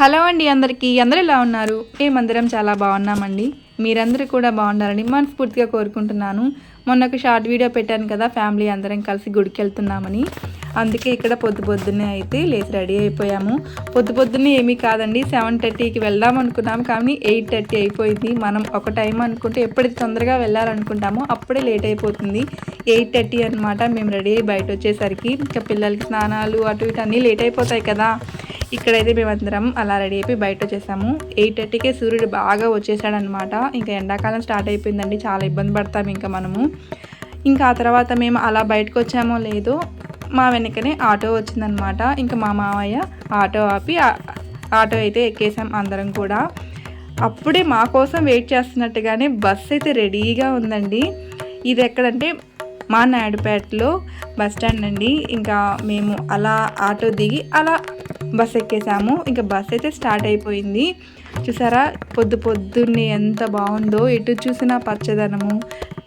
Hello అండి అందరికీ. అందరూ ఎలా ఉన్నారు? మేమందరం చాలా బాగున్నామండి. మీరందరూ కూడా బాగున్నారని మనస్ఫూర్తిగా కోరుకుంటున్నాను. మొన్న ఒక షార్ట్ వీడియో పెట్టాను కదా ఫ్యామిలీ అందరం కలిసి గుడికి వెళ్తున్నామని అందుకే ఇక్కడ పొద్దు పొద్దున్నే అయితే లేచి రెడీ అయిపోయాము. పొద్దు పొద్దున్నే ఏమీ కాదండి సెవెన్ థర్టీకి వెళ్దాం అనుకున్నాం కానీ ఎయిట్ థర్టీ అయిపోయింది. మనం ఒక టైం అనుకుంటే ఎప్పుడైతే తొందరగా వెళ్ళాలనుకుంటామో అప్పుడే లేట్ అయిపోతుంది. ఎయిట్ థర్టీ అనమాట మేము రెడీ అయ్యి బయట వచ్చేసరికి ఇంకా పిల్లలకి స్నానాలు అటు ఇటు అన్నీ లేట్ అయిపోతాయి కదా. ఇక్కడైతే మేమందరం అలా రెడీ అయిపోయి బయట వచ్చేసాము. ఎయిట్ థర్టీకే సూర్యుడు బాగా వచ్చేసాడనమాట ఇంకా ఎండాకాలం స్టార్ట్ అయిపోయిందండి. చాలా ఇబ్బంది పడతాం ఇంకా మనము. ఇంకా ఆ తర్వాత మేము అలా బయటకు వచ్చామో లేదో మా వెనకనే ఆటో వచ్చిందనమాట ఇంకా మా మామయ్య ఆటో ఆపి ఆటో అయితే ఎక్కేసాం అందరం కూడా. అప్పుడే మా కోసం వెయిట్ చేస్తున్నట్టుగానే బస్ అయితే రెడీగా ఉందండి. ఇది ఎక్కడంటే మా నాయుడుపేటలో బస్ స్టాండ్ అండి. ఇంకా మేము అలా ఆటో దిగి అలా బస్ ఎక్కేసాము. ఇంకా బస్ అయితే స్టార్ట్ అయిపోయింది. చూసారా? పొద్దు పొద్దున్నే ఎంత బాగుందో. ఎటు చూసినా పచ్చదనము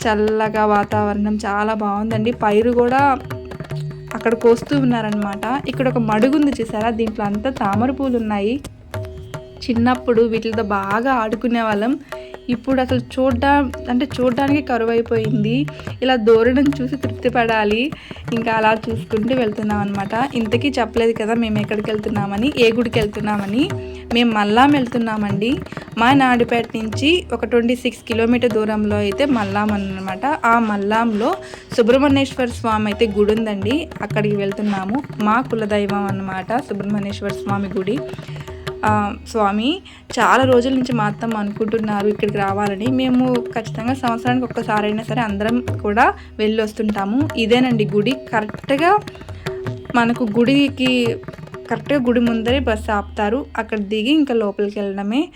చల్లగా వాతావరణం చాలా బాగుందండి. పైరు కూడా అక్కడ కోస్తూ ఉన్నారనమాట ఇక్కడ ఒక మడుగు ఉంది చూసారా? దీంట్లో అంతా తామర పూలు ఉన్నాయి. చిన్నప్పుడు వీటితో బాగా ఆడుకునే వాళ్ళం. ఇప్పుడు అసలు చూడ్డా అంటే చూడడానికి కరువు అయిపోయింది ఇలా దూరడం చూసి తృప్తి పడాలి ఇంకా అలా చూసుకుంటూ వెళ్తున్నాం అనమాట ఇంతకీ చెప్పలేదు కదా మేము ఎక్కడికి వెళ్తున్నామని ఏ గుడికి వెళ్తున్నామని. మేము మల్లాం వెళ్తున్నామండి. మా నాడుపేట నుంచి ఒక ట్వంటీ సిక్స్ కిలోమీటర్ దూరంలో అయితే మల్లాం అనమాట ఆ మల్లాంలో సుబ్రహ్మణ్యేశ్వర స్వామి అయితే గుడి ఉందండి. అక్కడికి వెళ్తున్నాము. మా కులదైవం అన్నమాట సుబ్రహ్మణ్యేశ్వర స్వామి గుడి. స్వామి చాలా రోజుల నుంచి మా అత్తమ్మ అనుకుంటున్నారు ఇక్కడికి రావాలని. మేము ఖచ్చితంగా సంవత్సరానికి ఒక్కసారైనా సరే అందరం కూడా వెళ్ళి వస్తుంటాము ఇదేనండి గుడి. కరెక్ట్గా మనకు గుడికి కరెక్ట్గా గుడి ముందరే బస్సు ఆపుతారు. అక్కడ దిగి ఇంకా లోపలికి వెళ్ళడమే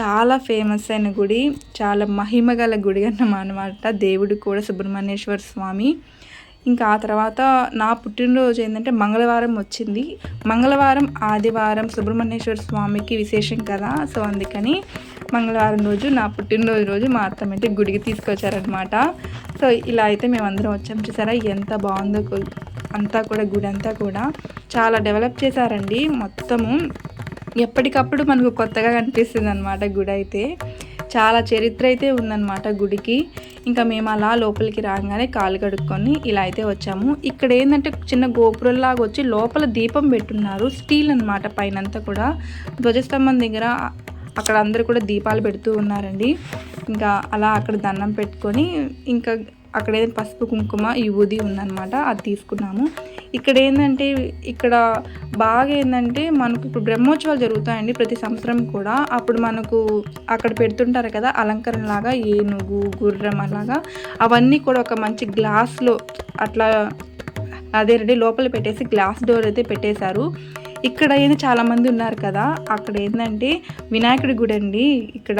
చాలా ఫేమస్ అయిన గుడి. చాలా మహిమ గల గుడి అన్నమాట. దేవుడు కూడా సుబ్రహ్మణ్యేశ్వర స్వామి. ఇంకా ఆ తర్వాత నా పుట్టినరోజు ఏంటంటే మంగళవారం వచ్చింది. మంగళవారం ఆదివారం సుబ్రహ్మణ్యేశ్వర స్వామికి విశేషం కదా. సో అందుకని మంగళవారం రోజు నా పుట్టినరోజు రోజు మా అత్తమ్మ అయితే గుడికి తీసుకొచ్చారనమాట సో ఇలా అయితే మేమందరం వచ్చాం చూసారా? ఎంత బాగుందో అంతా కూడా గుడి అంతా కూడా చాలా డెవలప్ చేశారండి. మొత్తము ఎప్పటికప్పుడు మనకు కొత్తగా కనిపిస్తుంది అనమాట గుడి అయితే. చాలా చరిత్ర అయితే ఉందన్నమాట గుడికి. ఇంకా మేము అలా లోపలికి రాగానే కాలు కడుక్కొని ఇలా అయితే వచ్చాము. ఇక్కడ ఏంటంటే చిన్న గోపురంలాగా వచ్చి లోపల దీపం పెట్టున్నారు. స్టీల్ అన్నమాట పైనంతా కూడా. ధ్వజస్తంభం దగ్గర అక్కడ అందరూ కూడా దీపాలు పెడుతూ ఉన్నారండి. ఇంకా అలా అక్కడ దండం పెట్టుకొని ఇంకా అక్కడ ఏదైనా పసుపు కుంకుమ ఈ ఊది ఉందన్నమాట అది తీసుకున్నాము. ఇక్కడ ఏంటంటే ఇక్కడ బాగా ఏంటంటే మనకు ఇప్పుడు బ్రహ్మోత్సవాలు జరుగుతాయండి ప్రతి సంవత్సరం కూడా. అప్పుడు మనకు అక్కడ పెడుతుంటారు కదా అలంకరణ లాగా ఏనుగు గుర్రం అలాగా. అవన్నీ కూడా ఒక మంచి గ్లాస్లో అట్లా అదే లోపల పెట్టేసి గ్లాస్ డోర్ అయితే పెట్టేశారు. ఇక్కడ అయితే చాలామంది ఉన్నారు కదా. అక్కడ ఏంటంటే వినాయకుడి గుడి అండి. ఇక్కడ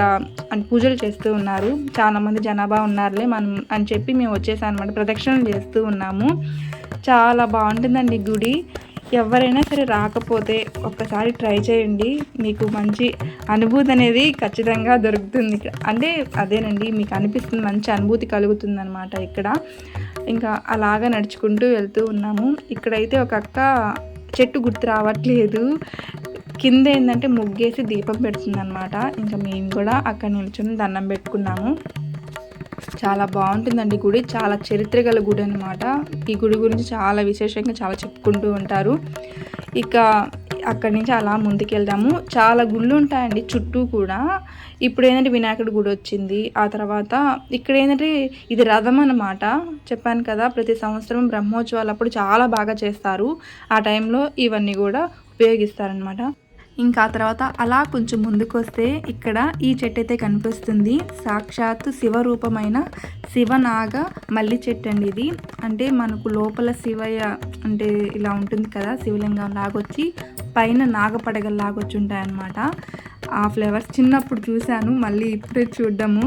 పూజలు చేస్తూ ఉన్నారు. చాలామంది జనాభా ఉన్నారులే మనం అని చెప్పి మేము వచ్చేసాం అనమాట ప్రదక్షిణలు చేస్తూ ఉన్నాము. చాలా బాగుంటుందండి గుడి. ఎవరైనా సరే రాకపోతే ఒక్కసారి ట్రై చేయండి. మీకు మంచి అనుభూతి అనేది ఖచ్చితంగా దొరుకుతుంది. అంటే అదేనండి మీకు అనిపిస్తుంది మంచి అనుభూతి కలుగుతుంది అనమాట ఇక్కడ. ఇంకా అలాగా నడుచుకుంటూ వెళ్తూ ఉన్నాము. ఇక్కడైతే ఒక అక్క చెట్టు గుర్తు రావట్లేదు. కింద ఏంటంటే ముగ్గేసి దీపం పెడుతుందనమాట ఇంకా మేము కూడా అక్కడ నిల్చొని దండం పెట్టుకున్నాము. చాలా బాగుంటుందండి గుడి. చాలా చరిత్ర గల గుడి అనమాట ఈ గుడి గురించి చాలా విశేషంగా చాలా చెప్పుకుంటూ ఉంటారు. ఇక అక్కడి నుంచి అలా ముందుకెళ్దాము. చాలా గుళ్ళు ఉంటాయండి చుట్టూ కూడా. ఇప్పుడు ఏంటంటే వినాయకుడి గుడి వచ్చింది. ఆ తర్వాత ఇక్కడ ఏంటంటే ఇది రథం అనమాట చెప్పాను కదా ప్రతి సంవత్సరం బ్రహ్మోత్సవాలు అప్పుడు చాలా బాగా చేస్తారు. ఆ టైంలో ఇవన్నీ కూడా ఉపయోగిస్తారనమాట ఇంకా ఆ తర్వాత అలా కొంచెం ముందుకు వస్తే ఇక్కడ ఈ చెట్టు అయితే కనిపిస్తుంది. సాక్షాత్తు శివరూపమైన శివనాగ మల్లి చెట్టు అండి ఇది. అంటే మనకు లోపల శివయ్య అంటే ఇలా ఉంటుంది కదా శివలింగం లాగొచ్చి పైన నాగపడగలు లాగొచ్చి ఉంటాయి అన్నమాట ఆ ఫ్లేవర్స్ చిన్నప్పుడు చూశాను మళ్ళీ ఇప్పుడే చూడడము.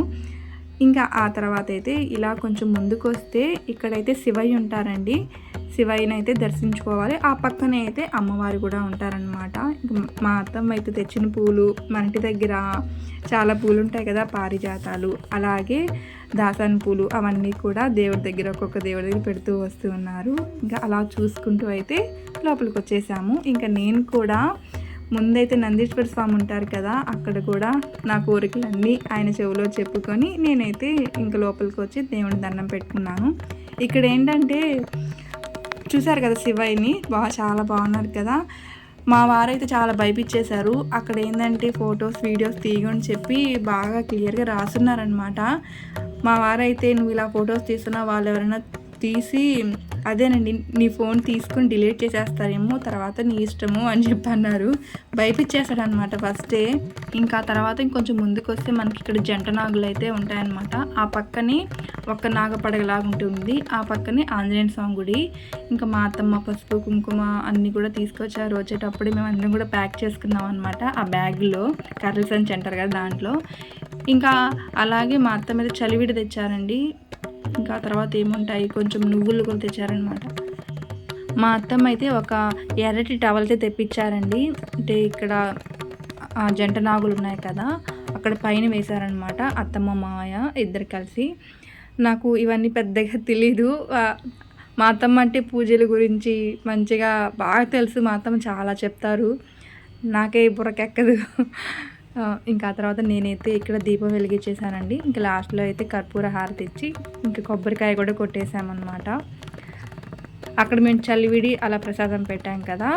ఇంకా ఆ తర్వాత అయితే ఇలా కొంచెం ముందుకు వస్తే ఇక్కడైతే శివయ్య ఉంటారండి. శివయ్యనైతే దర్శించుకోవాలి. ఆ పక్కనే అయితే అమ్మవారు కూడా ఉంటారనమాట మా అత్తమ్మ అయితే తెచ్చిన పూలు మన ఇంటి దగ్గర చాలా పూలు ఉంటాయి కదా పారిజాతాలు. అలాగే దాసాని పూలు అవన్నీ కూడా దేవుడి దగ్గర ఒక్కొక్క దేవుడి దగ్గర పెడుతూ వస్తూ ఉన్నారు. ఇంకా అలా చూసుకుంటూ అయితే లోపలికి వచ్చేసాము ఇంకా నేను కూడా ముందైతే నందీశ్వర స్వామి ఉంటారు కదా అక్కడ కూడా నా కోరికలన్నీ ఆయన చెవిలో చెప్పుకొని నేనైతే ఇంక లోపలికి వచ్చి దేవుని దండం పెట్టుకున్నాను. ఇక్కడ ఏంటంటే చూశారు కదా శివయ్యని? బాగా చాలా బాగున్నారు కదా. మా వారైతే చాలా భయపించేశారు అక్కడ ఏంటంటే ఫొటోస్ వీడియోస్ తీయని చెప్పి బాగా క్లియర్గా రాసున్నారనమాట మా వారైతే నువ్వు ఇలా ఫొటోస్ తీస్తున్నా వాళ్ళు ఎవరైనా తీసి అదేనండి నీ ఫోన్ తీసుకుని డిలీట్ చేసేస్తారేమో తర్వాత నీ ఇష్టము అని చెప్పి అన్నారు. భయపించేశాడు అనమాట ఫస్టే. ఇంకా తర్వాత ఇంకొంచెం ముందుకు వస్తే మనకి ఇక్కడ జంట నాగులు అయితే ఉంటాయన్నమాట ఆ పక్కనే ఒక్క నాగపడగలాగా ఉంటుంది. ఆ పక్కనే ఆంజనేయ స్వామి గుడి. ఇంకా మా అత్తమ్మ పసుపు కుంకుమ అన్నీ కూడా తీసుకొచ్చారు. వచ్చేటప్పుడు మేము అందరం కూడా ప్యాక్ చేసుకున్నాం అనమాట ఆ బ్యాగ్లో. కర్రల్స్ అని అంటారు కదా దాంట్లో. ఇంకా అలాగే మా అత్త మీద చలివిడి తెచ్చారండి. ఇంకా తర్వాత ఏముంటాయి? కొంచెం నువ్వులు కూడా తెచ్చారనమాట. మా అత్తమ్మ అయితే ఒక ఎర్రటి టవల్ అయితే తెప్పించారండి. అంటే ఇక్కడ ఆ జంట నాగులు ఉన్నాయి కదా అక్కడ పైన వేశారనమాట అత్తమ్మ మాయ ఇద్దరు కలిసి. నాకు ఇవన్నీ పెద్దగా తెలీదు. మా అత్తమ్మ అంటే పూజల గురించి మంచిగా బాగా తెలుసు. మా అత్తమ్మ చాలా చెప్తారు. నాకే బుర్రకెక్కదు. ఇంకా ఆ తర్వాత నేనైతే ఇక్కడ దీపం వెలిగించేసానండి ఇంకా లాస్ట్లో అయితే కర్పూర హారతి ఇచ్చి ఇంకా కొబ్బరికాయ కూడా కొట్టేసామన్నమాట అక్కడ మేము చలివిడి అలా ప్రసాదం పెట్టాం కదా.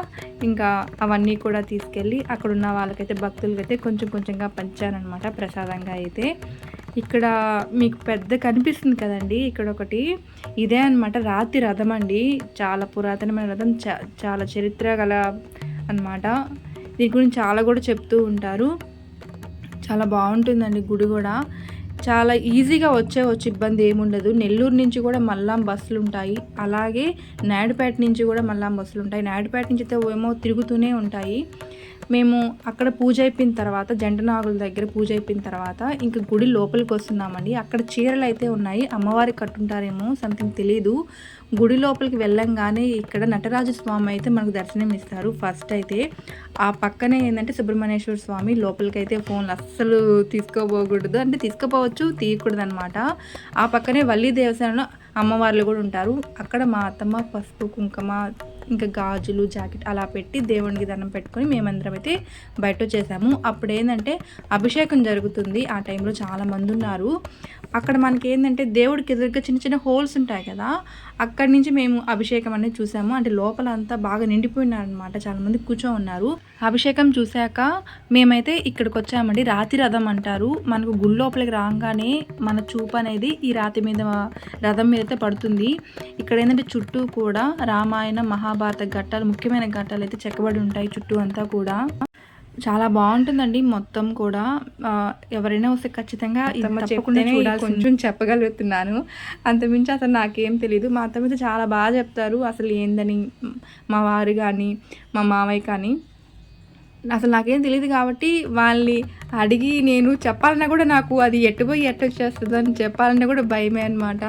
ఇంకా అవన్నీ కూడా తీసుకెళ్ళి అక్కడ ఉన్న వాళ్ళకైతే భక్తులకైతే కొంచెం కొంచెంగా పంచానమాట ప్రసాదంగా అయితే. ఇక్కడ మీకు పెద్ద కనిపిస్తుంది కదండి ఇక్కడ ఒకటి ఇదే అన్నమాట రాతి రథం అండి. చాలా పురాతనమైన రథం చాలా చరిత్ర గల అన్నమాట. దీని గురించి చాలా కూడా చెప్తూ ఉంటారు. చాలా బాగుంటుందండి గుడి కూడా. చాలా ఈజీగా వచ్చే వచ్చే ఇబ్బంది ఏముండదు. నెల్లూరు నుంచి కూడా మళ్ళా బస్సులు ఉంటాయి. అలాగే నాయుడుపేట నుంచి కూడా మళ్ళా బస్సులు ఉంటాయి. నాయుడుపేట నుంచి అయితే ఏమో తిరుగుతూనే ఉంటాయి. మేము అక్కడ పూజ అయిపోయిన తర్వాత జంట నాగుల దగ్గర పూజ అయిపోయిన తర్వాత ఇంకా గుడి లోపలికి వస్తున్నామండి. అక్కడ చీరలు అయితే ఉన్నాయి. అమ్మవారికి కట్టుంటారేమో సంథింగ్ తెలియదు గుడి లోపలికి వెళ్ళంగానే ఇక్కడ నటరాజు స్వామి అయితే మనకు దర్శనం ఇస్తారు. ఫస్ట్ అయితే ఆ పక్కనే ఏంటంటే సుబ్రహ్మణ్యేశ్వర స్వామి లోపలికి అయితే ఫోన్లు అస్సలు తీసుకోపోకూడదు అంటే తీసుకోపోవచ్చు తీయకూడదు అనమాట ఆ పక్కనే వల్లి దేవస్థానంలో అమ్మవార్లు కూడా ఉంటారు. అక్కడ మా అత్తమ్మ పసుపు కుంకుమ ఇంకా గాజులు జాకెట్ అలా పెట్టి దేవునికి దండం పెట్టుకొని మేమందరం అయితే బయట వచ్చేసాము. అప్పుడు ఏంటంటే అభిషేకం జరుగుతుంది. ఆ టైంలో చాలా మంది ఉన్నారు. అక్కడ మనకి ఏంటంటే దేవుడికి ఎదురుగా చిన్న చిన్న హోల్స్ ఉంటాయి కదా అక్కడి నుంచి మేము అభిషేకం అనేది చూసాము. అంటే లోపల అంతా బాగా నిండిపోయినారనమాట చాలామంది చాలా మంది కూర్చో ఉన్నారు. అభిషేకం చూశాక మేమైతే ఇక్కడికి వచ్చామండి. రాతి రథం అంటారు. మనకు గుడి లోపలికి రాగానే మన చూపు అనేది ఈ రాతి మీద రథం మీద అయితే పడుతుంది. ఇక్కడ ఏంటంటే చుట్టూ కూడా రామాయణ మహాభారత ఘట్టాలు ముఖ్యమైన ఘట్టాలు అయితే చెక్కబడి ఉంటాయి చుట్టూ అంతా కూడా. చాలా బాగుంటుందండి మొత్తం కూడా. ఎవరైనా వస్తే ఖచ్చితంగా అత్తమ్మ తప్పకుండా. కొంచెం చెప్పగలుగుతున్నాను. అంతమించి అసలు నాకేం తెలియదు మా అత్త మీద చాలా బాగా చెప్తారు. అసలు ఏందని మా వారు కానీ మా మామయ్య కానీ. అసలు నాకేం తెలియదు కాబట్టి వాళ్ళని అడిగి నేను చెప్పాలన్నా కూడా నాకు అది ఎట్టుపోయి ఎట్టు వచ్చేస్తుందో అని చెప్పాలన్నా కూడా భయమే అనమాట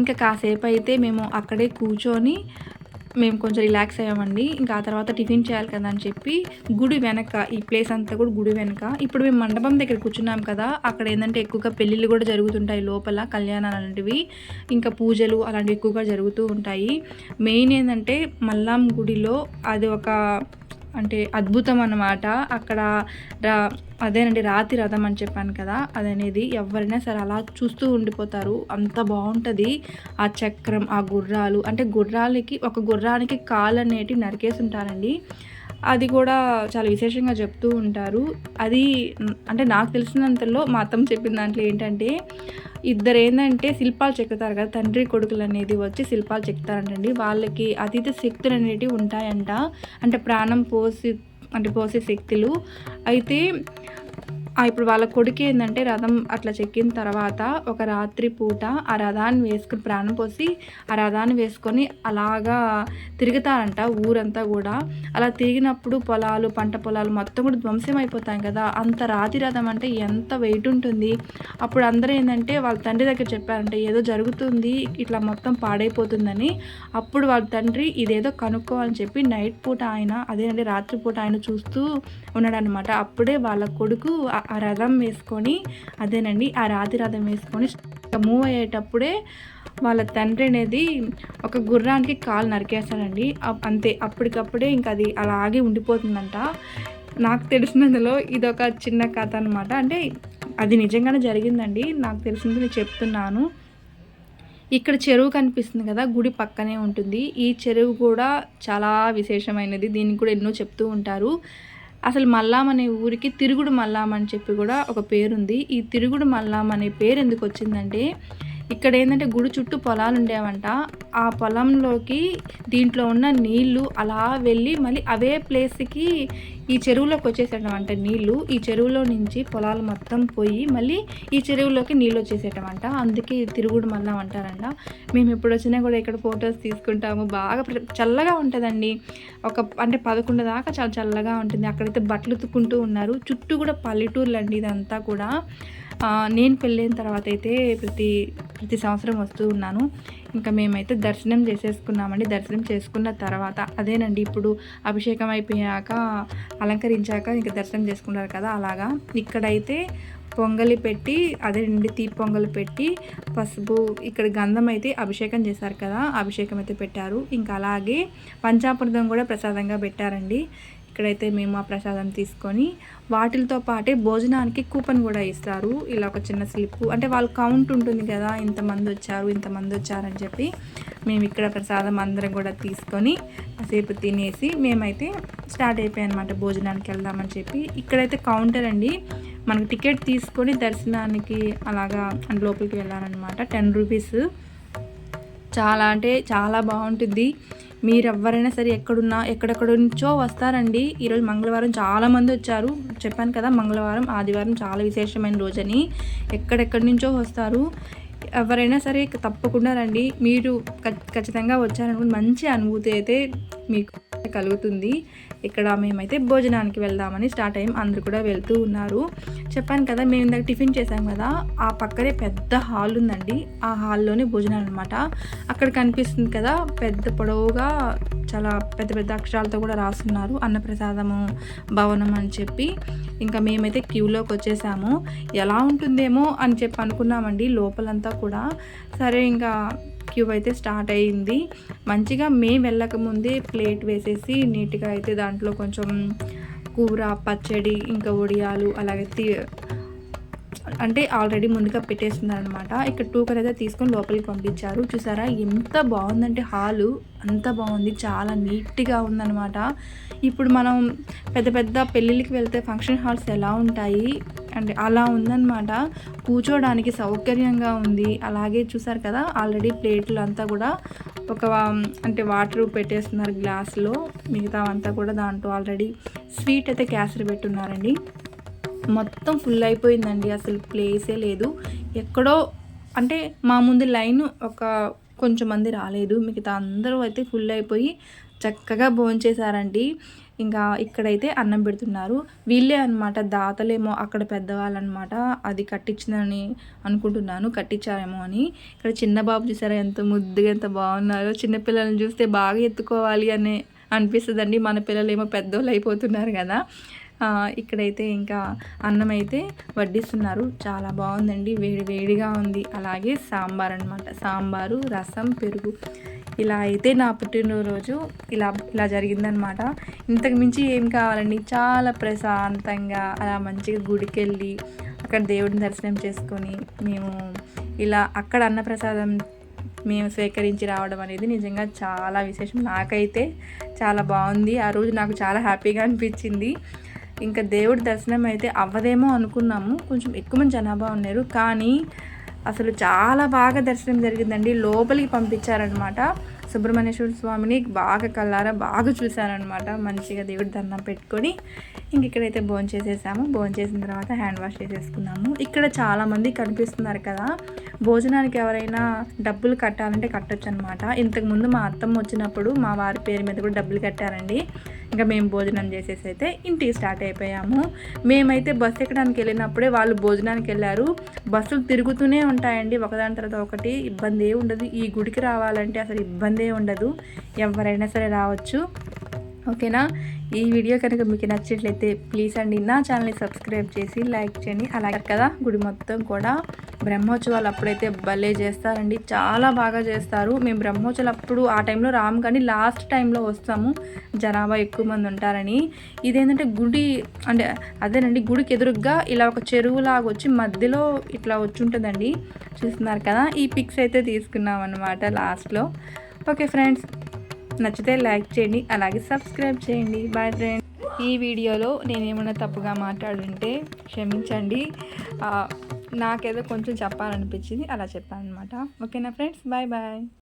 ఇంకా కాసేపు అయితే మేము అక్కడే కూర్చొని మేము కొంచెం రిలాక్స్ అయ్యామండి. ఇంకా ఆ తర్వాత టిఫిన్ చేయాలి కదా అని చెప్పి గుడి వెనక ఈ ప్లేస్ అంతా కూడా గుడి వెనక. ఇప్పుడు మేము మండపం దగ్గర కూర్చున్నాం కదా అక్కడ ఏంటంటే ఎక్కువగా పెళ్ళిళ్ళు కూడా జరుగుతుంటాయి లోపల కళ్యాణాలు అలాంటివి. ఇంకా పూజలు అలాంటివి ఎక్కువగా జరుగుతూ ఉంటాయి. మెయిన్ ఏంటంటే మల్లాం గుడిలో అది ఒక అంటే అద్భుతం అన్నమాట. అక్కడ రా అదేనండి రాతి రథం అని చెప్పాను కదా అదనేది ఎవరైనా సరే అలా చూస్తూ ఉండిపోతారు. అంత బాగుంటుంది. ఆ చక్రం ఆ గుర్రాలు అంటే గుర్రాలకి ఒక గుర్రానికి కాలు అనేటివి నరికేసి ఉంటారండి అది కూడా చాలా విశేషంగా చెప్తూ ఉంటారు. అది అంటే నాకు తెలిసినంతలో మా అత్తమ్మ చెప్పిన దాంట్లో ఏంటంటే ఇద్దరు ఏంటంటే శిల్పాలు చెక్కుతారు కదా తండ్రి కొడుకులు అనేది వచ్చి శిల్పాలు చెక్కుతారంటండి. వాళ్ళకి అతీత శక్తులు అనేటివి ఉంటాయంట. అంటే ప్రాణం పోసి అంటే పోసే శక్తులు. అయితే ఇప్పుడు వాళ్ళ కొడుకు ఏంటంటే రథం అట్లా చెక్కిన తర్వాత ఒక రాత్రి పూట ఆ రథాన్ని వేసుకుని ప్రాణం పోసి ఆ రథాన్ని వేసుకొని అలాగా తిరుగుతారంట ఊరంతా కూడా. అలా తిరిగినప్పుడు పొలాలు పంట పొలాలు మొత్తం కూడా ధ్వంసం అయిపోతాయి కదా. అంత రాతి రథం అంటే ఎంత వెయిట్ ఉంటుంది. అప్పుడు అందరూ ఏంటంటే వాళ్ళ తండ్రి దగ్గర చెప్పారంటే ఏదో జరుగుతుంది ఇట్లా మొత్తం పాడైపోతుందని. అప్పుడు వాళ్ళ తండ్రి ఇదేదో కనుక్కోవాలని చెప్పి నైట్ పూట ఆయన అదేనంటే రాత్రి పూట ఆయన చూస్తూ ఉన్నాడనమాట అప్పుడే వాళ్ళ కొడుకు ఆ- రథం వేసుకొని అదేనండి ఆ రాతి రథం వేసుకొని మూవ్ అయ్యేటప్పుడే వాళ్ళ తండ్రి అనేది ఒక గుర్రానికి కాలు నరికేస్తాడండి. అంతే అప్పటికప్పుడే ఇంకా అది అలాగే ఉండిపోతుందంట. నాకు తెలిసినందులో ఇది ఒక చిన్న కథ అనమాట అంటే అది నిజంగానే జరిగిందండి. నాకు తెలిసింది నేను చెప్తున్నాను. ఇక్కడ చెరువు కనిపిస్తుంది కదా గుడి పక్కనే ఉంటుంది. ఈ చెరువు కూడా చాలా విశేషమైనది. దీనికి కూడా ఎన్నో చెప్తూ ఉంటారు. అసలు మల్లాం అనే ఊరికి తిరుగుడు మల్లాం అని చెప్పి కూడా ఒక పేరుంది. ఈ తిరుగుడు మల్లాం అనే పేరు ఎందుకు వచ్చిందంటే ఇక్కడ ఏంటంటే గుడి చుట్టూ పొలాలు ఉండేవంట. ఆ పొలంలోకి దీంట్లో ఉన్న నీళ్ళు అలా వెళ్ళి మళ్ళీ అవే ప్లేస్కి ఈ చెరువులోకి వచ్చేసేటమంట నీళ్ళు. ఈ చెరువులో నుంచి పొలాలు మొత్తం పోయి మళ్ళీ ఈ చెరువులోకి నీళ్ళు వచ్చేసేటమంట అందుకే తిరుగుడు మళ్ళా అంటారంట. మేము ఎప్పుడు వచ్చినా కూడా ఇక్కడ ఫొటోస్ తీసుకుంటాము. బాగా చల్లగా ఉంటుందండి. ఒక అంటే పదకొండు దాకా చాలా చల్లగా ఉంటుంది. అక్కడైతే బట్టలు ఉతుక్కుంటూ ఉన్నారు. చుట్టూ కూడా పల్లెటూర్లు అండి ఇదంతా కూడా. నేను పెళ్ళైన తర్వాత అయితే ప్రతి ప్రతి సంవత్సరం వస్తూ ఉన్నాను. ఇంకా మేమైతే దర్శనం చేసేసుకున్నామండి. దర్శనం చేసుకున్న తర్వాత అదేనండి ఇప్పుడు అభిషేకం అయిపోయాక అలంకరించాక ఇంకా దర్శనం చేసుకున్నారు కదా అలాగా. ఇక్కడైతే పొంగలి పెట్టి అదేనండి తీ పొంగలి పెట్టి పసుపు ఇక్కడ గంధం అయితే అభిషేకం చేశారు కదా అభిషేకం అయితే పెట్టారు. ఇంకా అలాగే పంచామృతం కూడా ప్రసాదంగా పెట్టారండి. ఇక్కడైతే మేము ఆ ప్రసాదం తీసుకొని వాటితో పాటే భోజనానికి కూపన్ కూడా ఇస్తారు. ఇలా ఒక చిన్న స్లిప్. అంటే వాళ్ళ కౌంట్ ఉంటుంది కదా ఇంతమంది వచ్చారు ఇంతమంది వచ్చారని చెప్పి మేము ఇక్కడ ప్రసాదం అందరం కూడా తీసుకొని కాసేపు తినేసి మేమైతే స్టార్ట్ అయిపోయాయి అనమాట భోజనానికి వెళ్దామని చెప్పి. ఇక్కడైతే కౌంటర్ అండి. మనకు టికెట్ తీసుకొని దర్శనానికి అలాగా లోపలికి వెళ్ళాలన్నమాట. Ten rupees. చాలా అంటే చాలా బాగుంటుంది. మీరు ఎవరైనా సరే ఎక్కడున్నా ఎక్కడెక్కడ నుంచో వస్తారండి. ఈరోజు మంగళవారం చాలా మంది వచ్చారు. చెప్పాను కదా మంగళవారం ఆదివారం చాలా విశేషమైన రోజని. ఎక్కడెక్కడి నుంచో వస్తారు. ఎవరైనా సరే తప్పకుండా రండి. మీరు ఖచ్చితంగా వచ్చారనుకుంటే మంచి అనుభూతి అయితే మీకు కలుగుతుంది. ఇక్కడ మేమైతే భోజనానికి వెళ్దామని స్టార్ట్ అయ్యాం. అందరు కూడా వెళ్తూ ఉన్నారు. చెప్పాను కదా మేము ఇందాక టిఫిన్ చేసాం కదా ఆ పక్కనే పెద్ద హాల్ ఉందండి. ఆ హాల్లోనే భోజనాలు అనమాట అక్కడ కనిపిస్తుంది కదా పెద్ద పొడవుగా చాలా పెద్ద పెద్ద అక్షరాలతో కూడా రాస్తున్నారు అన్నప్రసాదము భవనం అని చెప్పి. ఇంకా మేమైతే క్యూలోకి వచ్చేసాము. ఎలా ఉంటుందేమో అని చెప్పి అనుకున్నామండి లోపలంతా కూడా. సరే ఇంకా క్యూ అయితే స్టార్ట్ అయ్యింది మంచిగా మేము వెళ్ళక ముందే ప్లేట్ వేసేసి నీట్గా అయితే దాంట్లో కొంచెం కూర పచ్చడి ఇంకా ఒడియాలు అలాగే అంటే ఆల్రెడీ ముందుగా పెట్టేస్తున్నారనమాట ఇక్కడ టూకర్ అయితే తీసుకొని లోపలికి పంపించారు. చూసారా? ఎంత బాగుందంటే హాలు. అంత బాగుంది. చాలా నీట్గా ఉందన్నమాట ఇప్పుడు మనం పెద్ద పెద్ద పెళ్ళిళ్ళకి వెళ్తే ఫంక్షన్ హాల్స్ ఎలా ఉంటాయి? అంటే అలా ఉందన్నమాట. కూర్చోడానికి సౌకర్యంగా ఉంది. అలాగే చూసారు కదా ఆల్రెడీ ప్లేట్లు అంతా కూడా ఒక అంటే వాటర్ పెట్టేస్తున్నారు గ్లాస్లో. మిగతా అంతా కూడా దాంట్లో ఆల్రెడీ స్వీట్ అయితే క్యాసరి పెట్టున్నారండి. మొత్తం ఫుల్ అయిపోయిందండి. అసలు ప్లేసే లేదు. ఎక్కడో అంటే మా ముందు లైన్ ఒక కొంచెం మంది రాలేదు. మిగతా అందరూ అయితే ఫుల్ అయిపోయి చక్కగా భోంచేశారండి. ఇంకా ఇక్కడైతే అన్నం పెడుతున్నారు. వీళ్ళే అనమాట దాతలేమో అక్కడ పెద్దవాళ్ళు అనమాట అది కట్టించిందని అనుకుంటున్నాను. కట్టించారేమో అని. ఇక్కడ చిన్న బాబు చూసారా ఎంత ముద్దుగా ఎంత బాగున్నారో. చిన్నపిల్లల్ని చూస్తే బాగా ఎత్తుకోవాలి అని అనిపిస్తుందండి. మన పిల్లలు ఏమో పెద్దోళ్ళు అయిపోతున్నారు కదా. ఇక్కడైతే ఇంకా అన్నం అయితే వడ్డిస్తున్నారు. చాలా బాగుందండి. వేడి వేడిగా ఉంది. అలాగే సాంబార్ అనమాట సాంబారు రసం పెరుగు. ఇలా అయితే నా పుట్టినరోజు ఇలా ఇలా జరిగిందనమాట ఇంతకు మించి ఏం కావాలండి? చాలా ప్రశాంతంగా అలా మంచిగా గుడికి వెళ్ళి అక్కడ దేవుడిని దర్శనం చేసుకొని మేము ఇలా అక్కడ అన్నప్రసాదం మేము స్వీకరించి రావడం అనేది నిజంగా చాలా విశేషం. నాకైతే చాలా బాగుంది. ఆ రోజు నాకు చాలా హ్యాపీగా అనిపించింది. ఇంకా దేవుడి దర్శనం అయితే అవ్వదేమో అనుకున్నాము. కొంచెం ఎక్కువ మంది జనాభా ఉన్నారు. కానీ అసలు చాలా బాగా దర్శనం జరిగిందండి. లోపలికి పంపించారనమాట సుబ్రహ్మణ్యేశ్వర స్వామిని బాగా కల్లారా బాగా చూశారనమాట మంచిగా దేవుడి దండం పెట్టుకొని ఇంక ఇక్కడైతే భోజనం చేసేసాము. భోజనం చేసిన తర్వాత హ్యాండ్ వాష్ చేసేసుకున్నాము. ఇక్కడ చాలామంది కనిపిస్తున్నారు కదా. భోజనానికి ఎవరైనా డబ్బులు కట్టాలంటే కట్టొచ్చు అనమాట ఇంతకుముందు మా అత్తమ్మ వచ్చినప్పుడు మా వారి పేరు మీద కూడా డబ్బులు కట్టారండి. ఇంకా మేము భోజనం చేసేసి అయితే ఇంటికి స్టార్ట్ అయిపోయాము. మేమైతే బస్సు ఎక్కడానికి వెళ్ళినప్పుడే వాళ్ళు భోజనానికి వెళ్ళారు. బస్సులు తిరుగుతూనే ఉంటాయండి. ఒకదాని తర్వాత ఒకటి ఇబ్బంది ఏ ఉండదు. ఈ గుడికి రావాలంటే అసలు ఇబ్బందే ఉండదు. ఎవరైనా సరే రావచ్చు. ఓకేనా? ఈ వీడియో కనుక మీకు నచ్చినట్లయితే ప్లీజ్ అండి నా ఛానల్ని సబ్స్క్రైబ్ చేసి లైక్ చేయండి. అలాగే కదా గుడి మొత్తం కూడా బ్రహ్మోత్సవాలు అప్పుడైతే భలే చేస్తారండి. చాలా బాగా చేస్తారు. మేము బ్రహ్మోత్సవాలు అప్పుడు ఆ టైంలో రాము కానీ లాస్ట్ టైంలో వస్తాము. జనాభా ఎక్కువ మంది ఉంటారని. ఇదేంటంటే గుడి అంటే అదేనండి గుడికి ఎదురుగ్గా ఇలా ఒక చెరువులాగా వచ్చి మధ్యలో ఇట్లా వచ్చి ఉంటుందండి. చూస్తున్నారు కదా? ఈ పిక్స్ అయితే తీసుకున్నాం అనమాట లాస్ట్లో. ఓకే ఫ్రెండ్స్ నచ్చితే లైక్ చేయండి అలాగే సబ్స్క్రైబ్ చేయండి. బాయ్ ఫ్రెండ్ ఈ వీడియోలో నేనేమైనా తప్పుగా మాట్లాడుంటే క్షమించండి. నాకేదో కొంచెం చెప్పాలనిపించింది అలా చెప్పాను అనమాట ఓకేనా ఫ్రెండ్స్ బాయ్ బాయ్